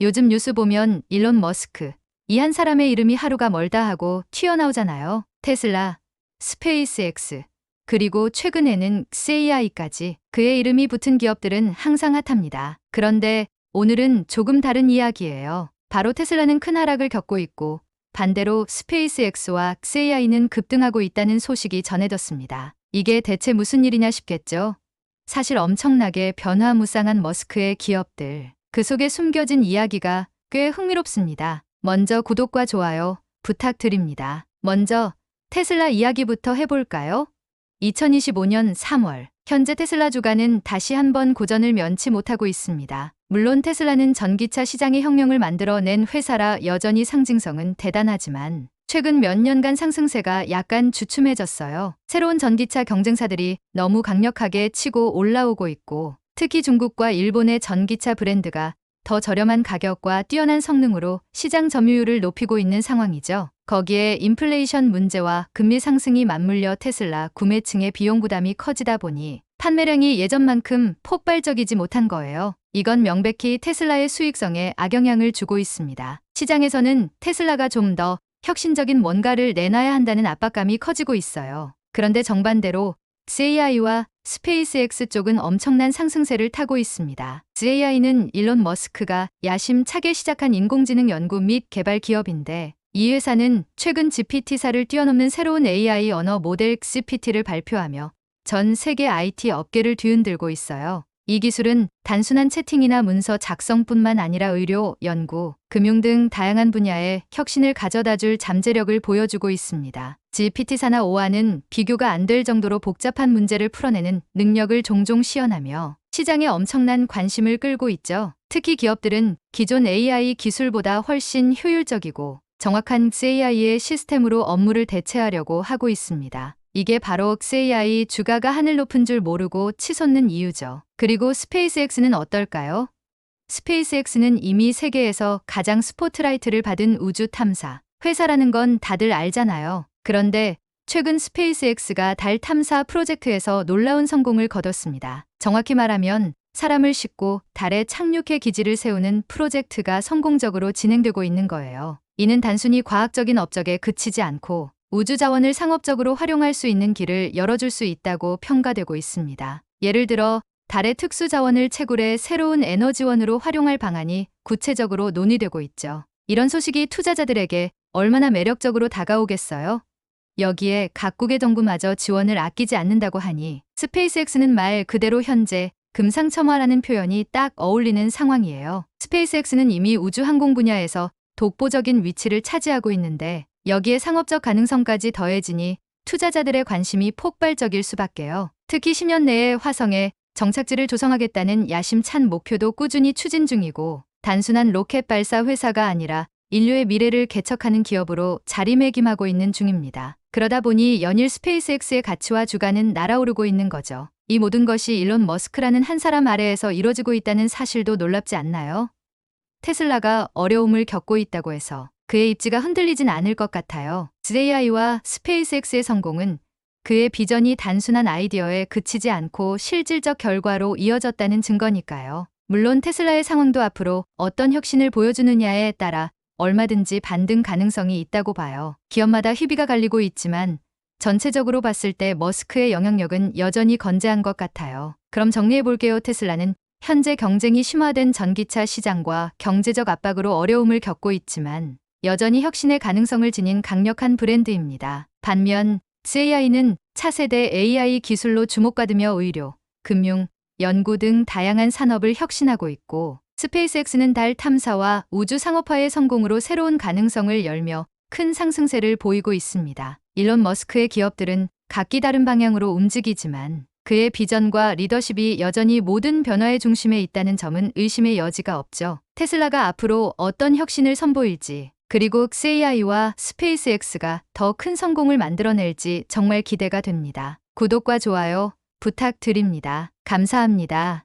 요즘 뉴스 보면 일론 머스크, 이 한 사람의 이름이 하루가 멀다 하고 튀어나오잖아요. 테슬라, 스페이스X, 그리고 최근에는 XAI까지 그의 이름이 붙은 기업들은 항상 핫합니다. 그런데 오늘은 조금 다른 이야기예요. 바로 테슬라는 큰 하락을 겪고 있고 반대로 스페이스X와 XAI는 급등하고 있다는 소식이 전해졌습니다. 이게 대체 무슨 일이냐 싶겠죠? 사실 엄청나게 변화무쌍한 머스크의 기업들. 그 속에 숨겨진 이야기가 꽤 흥미롭습니다. 먼저 구독과 좋아요 부탁드립니다. 먼저 테슬라 이야기부터 해볼까요? 2025년 3월, 현재 테슬라 주가는 다시 한번 고전을 면치 못하고 있습니다. 물론 테슬라는 전기차 시장의 혁명을 만들어낸 회사라 여전히 상징성은 대단하지만 최근 몇 년간 상승세가 약간 주춤해졌어요. 새로운 전기차 경쟁사들이 너무 강력하게 치고 올라오고 있고 특히 중국과 일본의 전기차 브랜드가 더 저렴한 가격과 뛰어난 성능으로 시장 점유율을 높이고 있는 상황이죠. 거기에 인플레이션 문제와 금리 상승이 맞물려 테슬라 구매층의 비용 부담이 커지다 보니 판매량이 예전만큼 폭발적이지 못한 거예요. 이건 명백히 테슬라의 수익성에 악영향을 주고 있습니다. 시장에서는 테슬라가 좀 더 혁신적인 뭔가를 내놔야 한다는 압박감이 커지고 있어요. 그런데 정반대로 XAI와 스페이스X 쪽은 엄청난 상승세를 타고 있습니다. XAI는 일론 머스크가 야심차게 시작한 인공지능 연구 및 개발 기업인데 이 회사는 최근 GPT사를 뛰어넘는 새로운 AI 언어 모델 XPT를 발표하며 전 세계 IT 업계를 뒤흔들고 있어요. 이 기술은 단순한 채팅이나 문서 작성뿐만 아니라 의료, 연구, 금융 등 다양한 분야에 혁신을 가져다 줄 잠재력을 보여주고 있습니다. GPT사나 오아는 비교가 안 될 정도로 복잡한 문제를 풀어내는 능력을 종종 시연하며 시장에 엄청난 관심을 끌고 있죠. 특히 기업들은 기존 AI 기술보다 훨씬 효율적이고 정확한 XAI의 시스템으로 업무를 대체하려고 하고 있습니다. 이게 바로 XAI 주가가 하늘 높은 줄 모르고 치솟는 이유죠. 그리고 스페이스X는 어떨까요? 스페이스X는 이미 세계에서 가장 스포트라이트를 받은 우주 탐사 회사라는 건 다들 알잖아요. 그런데 최근 스페이스X가 달 탐사 프로젝트에서 놀라운 성공을 거뒀습니다. 정확히 말하면 사람을 싣고 달에 착륙해 기지를 세우는 프로젝트가 성공적으로 진행되고 있는 거예요. 이는 단순히 과학적인 업적에 그치지 않고 우주 자원을 상업적으로 활용할 수 있는 길을 열어줄 수 있다고 평가되고 있습니다. 예를 들어 달의 특수 자원을 채굴해 새로운 에너지원으로 활용할 방안이 구체적으로 논의되고 있죠. 이런 소식이 투자자들에게 얼마나 매력적으로 다가오겠어요? 여기에 각국의 정부마저 지원을 아끼지 않는다고 하니 스페이스X는 말 그대로 현재 금상첨화라는 표현이 딱 어울리는 상황이에요. 스페이스X는 이미 우주 항공 분야에서 독보적인 위치를 차지하고 있는데 여기에 상업적 가능성까지 더해지니 투자자들의 관심이 폭발적일 수밖에요. 특히 10년 내에 화성에 정착지를 조성하겠다는 야심찬 목표도 꾸준히 추진 중이고 단순한 로켓 발사 회사가 아니라 인류의 미래를 개척하는 기업으로 자리매김하고 있는 중입니다. 그러다 보니 연일 스페이스X의 가치와 주가는 날아오르고 있는 거죠. 이 모든 것이 일론 머스크라는 한 사람 아래에서 이뤄지고 있다는 사실도 놀랍지 않나요? 테슬라가 어려움을 겪고 있다고 해서 그의 입지가 흔들리진 않을 것 같아요. ZAI와 스페이스X의 성공은 그의 비전이 단순한 아이디어에 그치지 않고 실질적 결과로 이어졌다는 증거니까요. 물론 테슬라의 상황도 앞으로 어떤 혁신을 보여주느냐에 따라 얼마든지 반등 가능성이 있다고 봐요. 기업마다 희비가 갈리고 있지만 전체적으로 봤을 때 머스크의 영향력은 여전히 건재한 것 같아요. 그럼 정리해 볼게요. 테슬라는 현재 경쟁이 심화된 전기차 시장과 경제적 압박으로 어려움을 겪고 있지만 여전히 혁신의 가능성을 지닌 강력한 브랜드입니다. 반면 XAI는 차세대 AI 기술로 주목받으며 의료, 금융, 연구 등 다양한 산업을 혁신하고 있고 스페이스X는 달 탐사와 우주 상업화의 성공으로 새로운 가능성을 열며 큰 상승세를 보이고 있습니다. 일론 머스크의 기업들은 각기 다른 방향으로 움직이지만 그의 비전과 리더십이 여전히 모든 변화의 중심에 있다는 점은 의심의 여지가 없죠. 테슬라가 앞으로 어떤 혁신을 선보일지 그리고 XAI와 스페이스X가 더 큰 성공을 만들어낼지 정말 기대가 됩니다. 구독과 좋아요 부탁드립니다. 감사합니다.